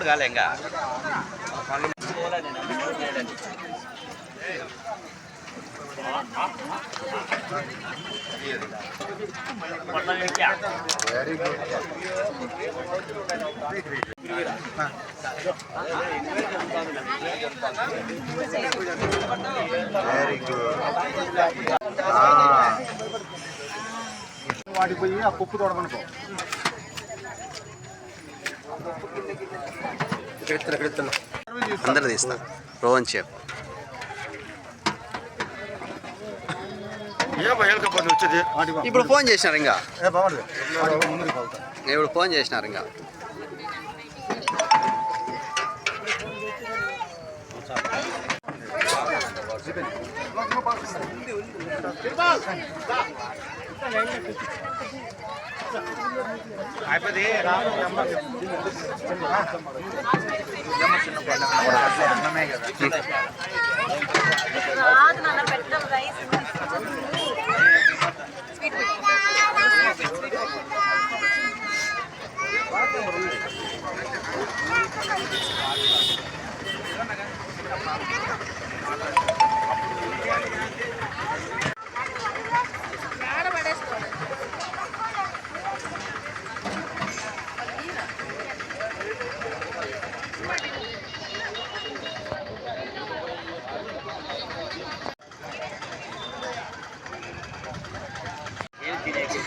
కూడా కాలే ఇంకా వెరీ గుడ్ వాటికి పోయి ఆ పప్పు తోడమనుకో. అందరు తీస్తా. రోహన్ చెప్ ఇప్పుడు ఫోన్ చేసినారు ఇంకా? ఇప్పుడు ఫోన్ చేసినారు ఇంకా? రాదు నాన్న పెట్టడం రైస్ స్వీట్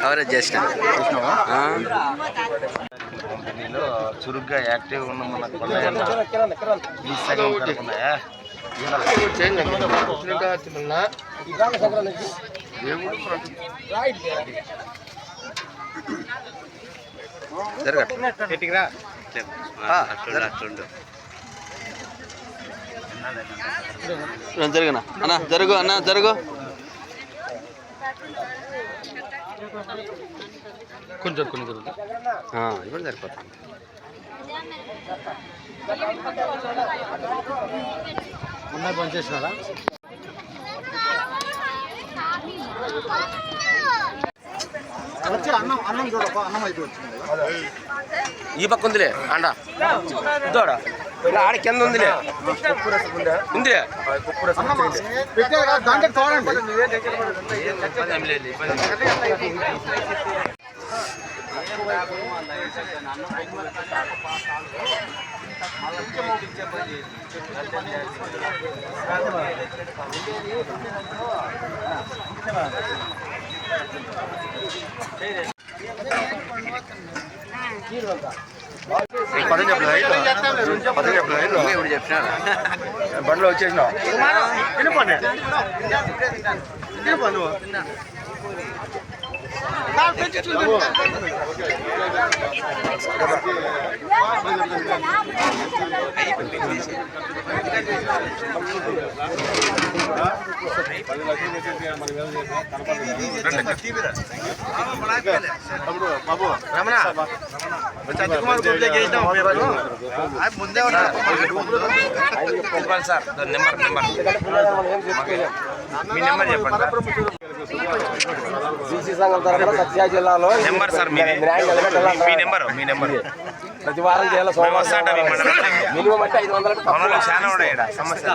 కవరేజ్ చేసిన చురుగ్గా యాక్టివ్ ఉన్న మన కొన్నాయన్న ఈ సగం కనుకున్నాయా జరగట్లా జరుగునా అన్న జరుగు అన్న జరుగు. కొంచెం కొంచెం ఆ, ఇప్పుడు సరిపోతుంది. ఉన్నాయి పనిచేసినారా వచ్చి అన్నం అన్నం చూడప్ప అన్నం అయితే వచ్చింది ఈ పక్క ఉందిలే అండ ఇద్దోడ ఆడ కింద ఉందిలే. ఉంది అన్నం పదం చెప్పలేదు పదం చెప్పలేదు ఇప్పుడు చెప్పినారా బండ్లో వచ్చేసినావు? సత్యకుమార్ గుప్తా ముందే చెప్పండి సార్ నెంబర్ నెంబర్ మీ నెంబర్ చెప్పండి సార్ బీసీ సంఘం తరఫున సత్యా జిల్లాలో నెంబర్ సార్? మీ నెంబర్ మీ నెంబర్ ప్రతి వారం చేయాలి మినిమం అంటే ఐదు వందల చాలా ఉన్నాయి సమస్య.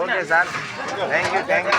Okay sir. Thank you thank you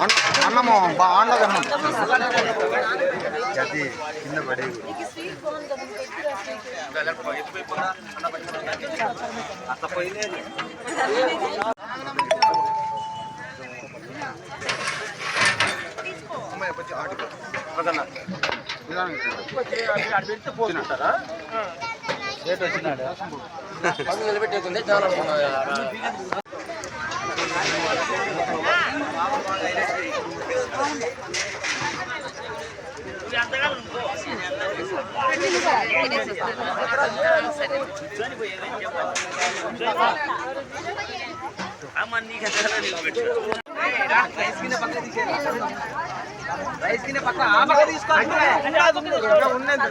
ఆండ్లో అన్నం అది కింద పడే నిలబెట్టేకుంది చాలా బాక్స్లో పెట్టిద్దామా వెనక్కి మళ్ళీ పెట్టండి అమ్మా. అన్నం తినండి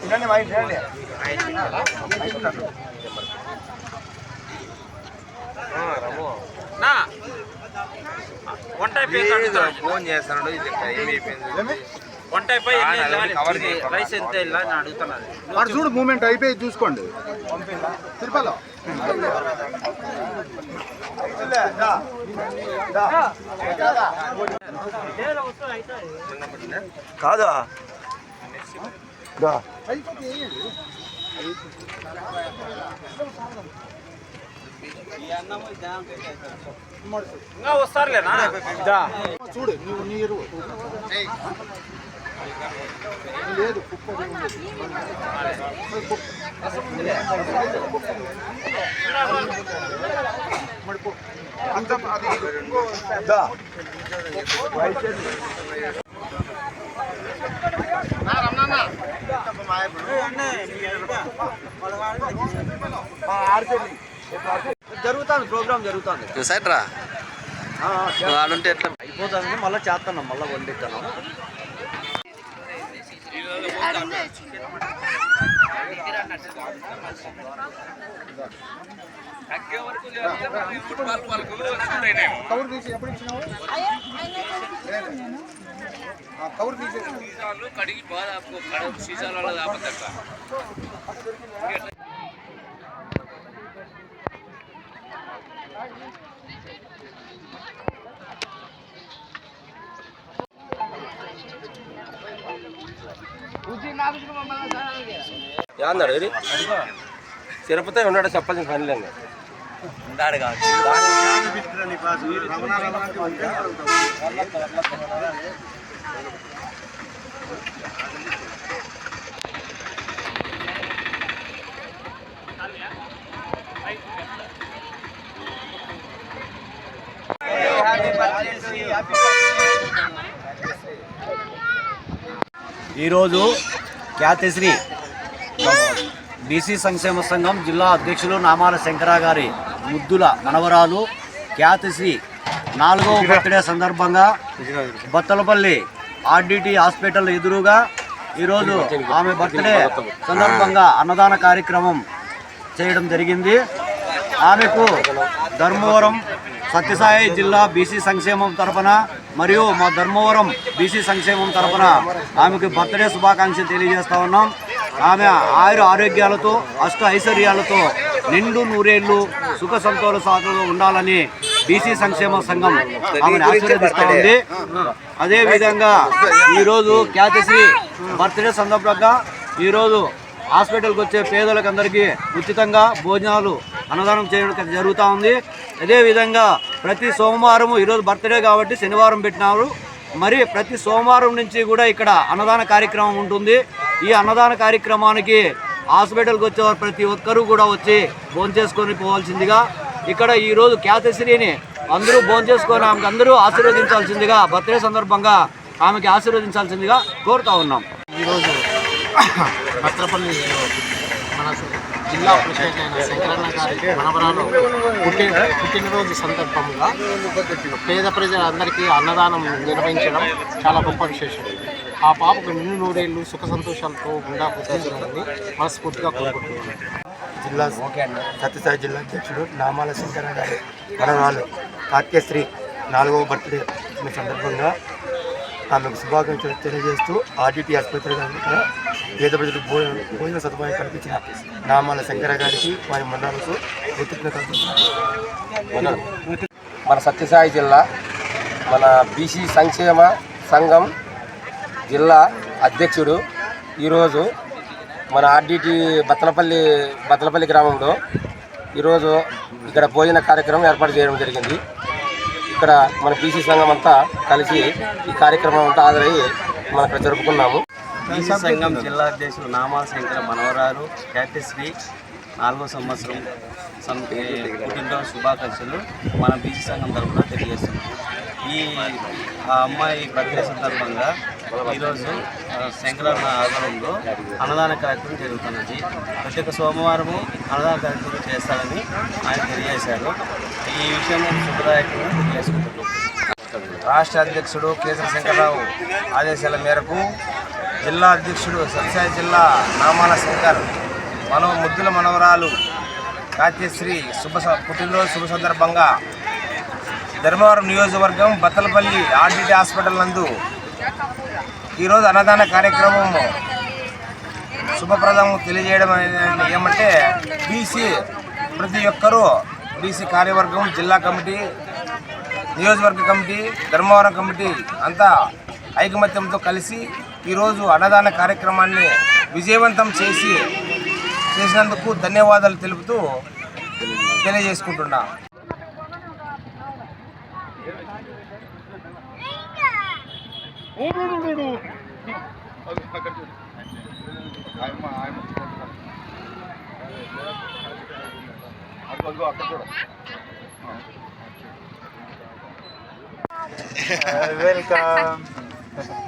తినండి మా వంట. ఫోన్ చేస్తున్నాడు ఇది టైం అయిపోయింది? వంట అయిపోయి. రైస్ ఎంత అడుగుతున్నది వాడు చూడు మూమెంట్ అయిపోయి చూసుకోండి తిరుపతిలో కాదా? వస్తారులేనా? చూడు నువ్వు నీ ఎరువు. లేదు. అంత అది. జరుగుతుంది ప్రోగ్రామ్ జరుగుతుంది నువ్వు సైడ్ రా నువ్వు ఆడుంటే ఎట్లా అయిపోతుంది మళ్ళీ చేస్తున్నాం మళ్ళీ వండిస్తాను కవర్ తీసి ఎప్పుడు ఇచ్చినావు ఆ, కవర్ తీసి యాందాడు ఇది. తిరుపతి ఉన్నాడు చెప్పాల్సిన పని లేదు. ఈరోజు ఖ్యాతిశ్రీ బీసీ సంక్షేమ సంఘం జిల్లా అధ్యక్షులు నామాల శంకర గారి ముద్దుల మనవరాలు ఖ్యాతిశ్రీ నాలుగవ బర్త్డే సందర్భంగా బత్తలపల్లి ఆర్డిటి హాస్పిటల్ ఎదురుగా ఈరోజు ఆమె బర్త్డే సందర్భంగా అన్నదాన కార్యక్రమం చేయడం జరిగింది. ఆమెకు ధర్మవరం సత్యసాయి జిల్లా బీసీ సంక్షేమం తరఫున మరియు మా ధర్మవరం బీసీ సంక్షేమం తరపున ఆమెకు బర్త్డే శుభాకాంక్షలు తెలియజేస్తా ఉన్నాం. ఆమె ఆయుర ఆరోగ్యాలతో అష్ట ఐశ్వర్యాలతో నిండు నూరేళ్ళు సుఖ సంతోష సాధనలో ఉండాలని బీసీ సంక్షేమ సంఘం ఆమెను ఆశీర్వదిస్తా ఉంది. ఈరోజు ఖ్యాతిశ్రీ బర్త్డే సందర్భంగా ఈరోజు హాస్పిటల్కి వచ్చే పేదలకు అందరికీ ఉచితంగా భోజనాలు అన్నదానం చేయడం జరుగుతూ ఉంది. అదేవిధంగా ప్రతి సోమవారం ఈరోజు బర్త్డే కాబట్టి శనివారం పెట్టినారు. మరి ప్రతి సోమవారం నుంచి కూడా ఇక్కడ అన్నదాన కార్యక్రమం ఉంటుంది. ఈ అన్నదాన కార్యక్రమానికి హాస్పిటల్కి వచ్చే ప్రతి ఒక్కరూ కూడా వచ్చి భోంచేసుకొని పోవాల్సిందిగా ఇక్కడ ఈరోజు ఖ్యాతశ్రీని అందరూ భోంచేసుకొని ఆమెకు అందరూ ఆశీర్వదించాల్సిందిగా బర్త్డే సందర్భంగా ఆమెకి ఆశీర్వదించాల్సిందిగా కోరుతా ఉన్నాం. ఈరోజు భద్రపల్లి మన జిల్లా ప్రెసిడెంట్ అయిన శంకరన్న గారి మనవరాలు పుట్టిన పుట్టినరోజు సందర్భంగా పేద ప్రజలందరికీ అన్నదానం నిర్వహించడం చాలా గొప్ప విశేషం. ఆ పాపకు నిన్ను నూరేళ్ళు సుఖ సంతోషాలతో గుండా పుట్టించాలని మనస్ఫూర్తిగా కోరుకుంటున్నాను. జిల్లా సత్యసాయి జిల్లా అధ్యక్షుడు నామాల శంకరన్న గారి మనవరాలు కాత్యశ్రీ నాలుగవ బర్త్డే సందర్భంగా ఆమెకు శుభాకాంక్షలు తెలియజేస్తూ ఆర్డీటీ ఆసుపత్రి పేద ప్రజలకు భోజన భోజన సదుపాయం కల్పించిన నామాల శంకర గారికి వారి మండలకు మన సత్యసాయి జిల్లా మన బీసీ సంక్షేమ సంఘం జిల్లా అధ్యక్షుడు ఈరోజు మన ఆర్డీటీ బత్తలపల్లి బత్తలపల్లి గ్రామంలో ఈరోజు ఇక్కడ భోజన కార్యక్రమం ఏర్పాటు చేయడం జరిగింది. ఇక్కడ మన బీసీ సంఘం అంతా కలిసి ఈ కార్యక్రమం అంతా హాజరయ్యి మనం ఇక్కడ జరుపుకున్నాము. బీసీ సంఘం జిల్లా అధ్యక్షులు నామాల శంకర మనవరారు ఖ్యాతిశ్రీ నాలుగో సంవత్సరం పుట్టినరోజు శుభాకాంక్షలు మన బీసీ సంఘం తరఫున తెలియజేస్తున్నాం. ఈ ఆ అమ్మాయి బర్త్డే సందర్భంగా ఈరోజు ఆ, శంకరన్న ఆధ్వర్యంలో అన్నదాన కార్యక్రమం జరుగుతున్నది. ప్రతి ఒక్క సోమవారము అన్నదాన కార్యక్రమం చేస్తారని ఆయన తెలియజేశారు. ఈ విషయం శుభదాయకంగా తెలియజేసుకుంటున్నాం. రాష్ట్ర అధ్యక్షుడు కేసరి శంకర్రావు ఆదేశాల మేరకు జిల్లా అధ్యక్షుడు సత్యసాయి జిల్లా నామాల శంకర్ మనవ ముద్దుల మనవరాలు కాత్యశ్రీ శుభ స- పుట్టినరోజు శుభ సందర్భంగా ధర్మవరం నియోజకవర్గం బత్తలపల్లి ఆర్డిటి హాస్పిటల్ నందు ఈరోజు అన్నదాన కార్యక్రమం శుభప్రదం తెలియజేయడం అనేది ఏమంటే బీసీ ప్రతి ఒక్కరూ బీసీ కార్యవర్గం జిల్లా కమిటీ నియోజకవర్గ కమిటీ ధర్మవరం కమిటీ అంతా ఐకమత్యంతో కలిసి ఈరోజు అన్నదాన కార్యక్రమాన్ని విజయవంతం చేసి చేసినందుకు ధన్యవాదాలు తెలుపుతూ తెలియజేసుకుంటున్నా. Oh, no, no, no, no. I'm, I'm. Welcome.